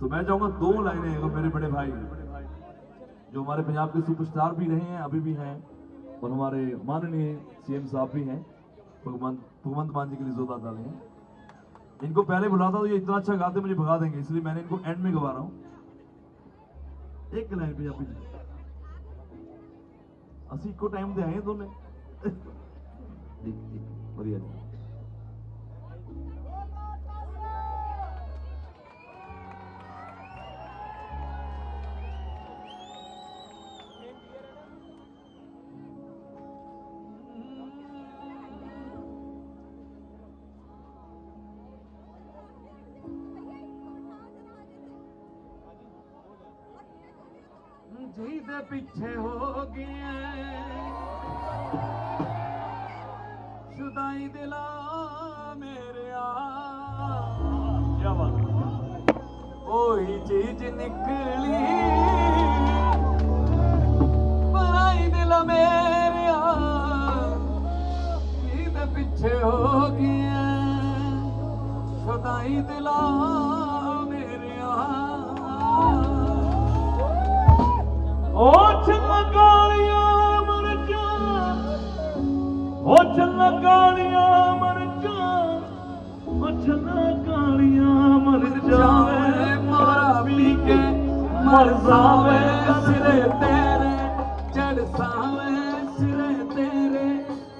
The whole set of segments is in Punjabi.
तो मैं चाहूँगा दो लाइनें मेरे बड़े भाई। जो हमारे पंजाब के सुपरस्टार भी रहे हैं, अभी भी हैं, और हमारे माननीय सीएम साहब भी हैं, भगवंत भगवंत मान जी के लिए जोरदार डाले हैं। इनको पहले बुलाता तो ये इतना अच्छा गाते मुझे भगा देंगे, इसलिए मैंने इनको एंड में गवा रहा हूँ। एक लाइन पंजाबी जी। असं इको टाइम दे आए दोनों। बढ़िया। जी ਜੀ ਜੀ ਦੇ ਪਿੱਛੇ ਹੋ ਗਿਆ ਸ਼ੁਦਾਈ ਦਿਲਾ ਮੇਰਿਆ ਕੀ ਬਾਤ ਉਹੀ ਚੀਜ਼ ਨਿਕਲੀ ਪਰਾਈ ਦਿਲ ਮੇਰਿਆ ਜੀ ਦੇ ਪਿੱਛੇ ਹੋ ਗਿਆ ਸ਼ੁਦਾਈ ਦਿਲਾ ਮੇਰਿਆ ਛੱਲਾ ਕਾਲੀਆਂ ਮਰਚਾਂ ਛੱਲਾ ਕਾਲੀਆਂ ਮਰਚਾਂ ਉਹ ਛੱਲਾ ਕਾਲੀਆਂ ਮਰਚਾਂ ਜਾਵੇ ਮਾਰਾ ਪੀ ਕੇ ਮਰ ਜਾਵੇ ਸਿਰੇ ਤੇਰੇ। ਚੜ ਸਾਵੇ ਸਿਰੇ ਤੇਰੇ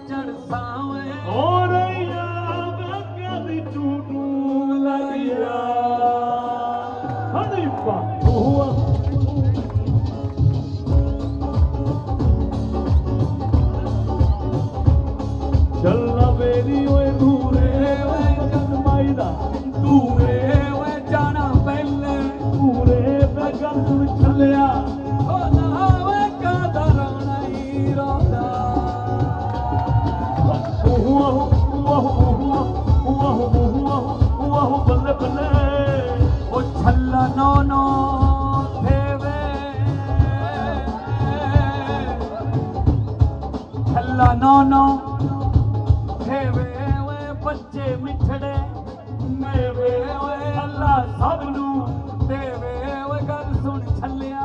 ਚੜ ਸਾਵੇ। ਹੋਰ ਯਾਦ ਕਦੀ ਟੂਟੂ ਲਈਆ। ਹਨੀਫਾ ਉਹ ਚੱਲਾ ਵੇਰੀ ਓਏ ਦੂਰੇ ਓਏ ਕਦਮਾਈ ਦਾ ਦੂਰੇ ਵੇ ਜਾਣਾ ਪਹਿਲੇ ਦੂਰੇ ਤੇ ਗੱਲ ਸੁਣ ਚੱਲਿਆ ਓ ਨਾ ਵੇ ਕਦਰ ਨਹੀਂ ਰੋਦਾ। ਉਹ ਉਹ ਉਹ ਉਹ ਉਹ ਬੱਲੇ ਬੱਲੇ। ਓ ਛੱਲਾ ਨੋ ਨੋ ਥੇਵੇ ਛੱਲਾ ਨੋ ਬੱਚੇ ਮਿੱਠੜੇ ਮੇਵੇ ਓਏ ਅੱਲਾ ਸਭ ਨੂੰ ਦੇਵੇ ਓਏ ਗੱਲ ਸੁਣ ਛੱਲਿਆ।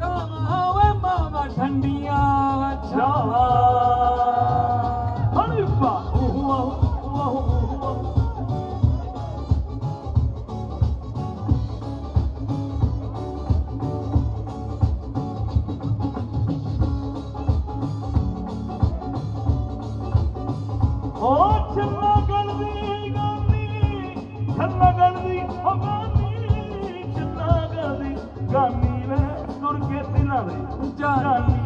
ਕਾਵਾਂ ਓਏ ਮਾਵਾ ਠੰਡੀਆਂ ਜਾ ਗਲਦੀ ਵੇ ਤੁਰ ਕੇ ਦਿਲਾਂ ਦੇ ਜਾਨੀ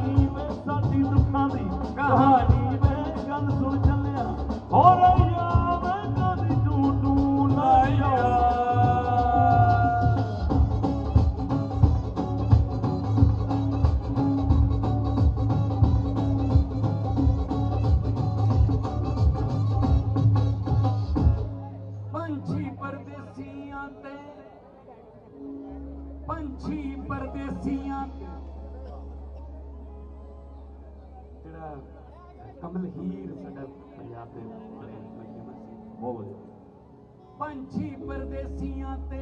ਪੰਛੀ ਪਰਦੇਸੀਆਂ। ਜਿਹੜਾ ਕਮਲ ਹੀਰ ਸਾਡਾ ਪੰਜਾਬ ਦੇ ਬੜੇ ਸੀ ਬਹੁਤ ਪੰਛੀ ਪਰਦੇਸੀਆਂ ਤੇ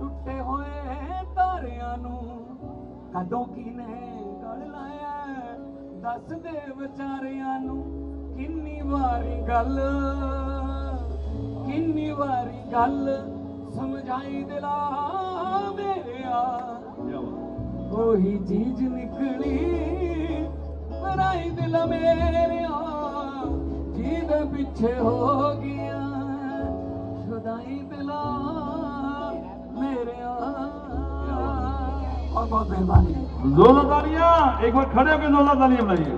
ਟੁੱਟੇ ਹੋਏ ਤਾਰਿਆਂ ਨੂੰ ਕਦੋਂ ਕਿਨੇ ਗਲ ਲਾਇਆ? ਦੱਸ ਦੇ ਵਿਚਾਰਿਆਂ ਨੂੰ ਕਿੰਨੀ ਵਾਰੀ ਗੱਲ ਕਿੰਨੀ ਵਾਰੀ ਗੱਲ ਸਮਝਾਈ ਦਿਲਾ ਮੇਰਿਆ ਕੋਈ ਚੀਜ਼ ਨਿਕਲੀ ਪਰਾਈ ਦਿਲ ਮੇਰਿਆ ਜਿਹਦੇ ਪਿੱਛੇ ਹੋ ਗਿਆ ਸਦਾਈ ਦਿਲਾ ਮੇਰਿਆ। ਬਹੁਤ ਬਹੁਤ ਮਿਹਰਬਾਨੀ ਜ਼ੋਰਦਾਰੀਆਂ ਇੱਕ ਵਾਰ ਖੜੇ ਹੋ ਕੇ ਜ਼ੋਰਦਾਰ ਤਾਲੀਆਂ ਬਣਾਈਏ।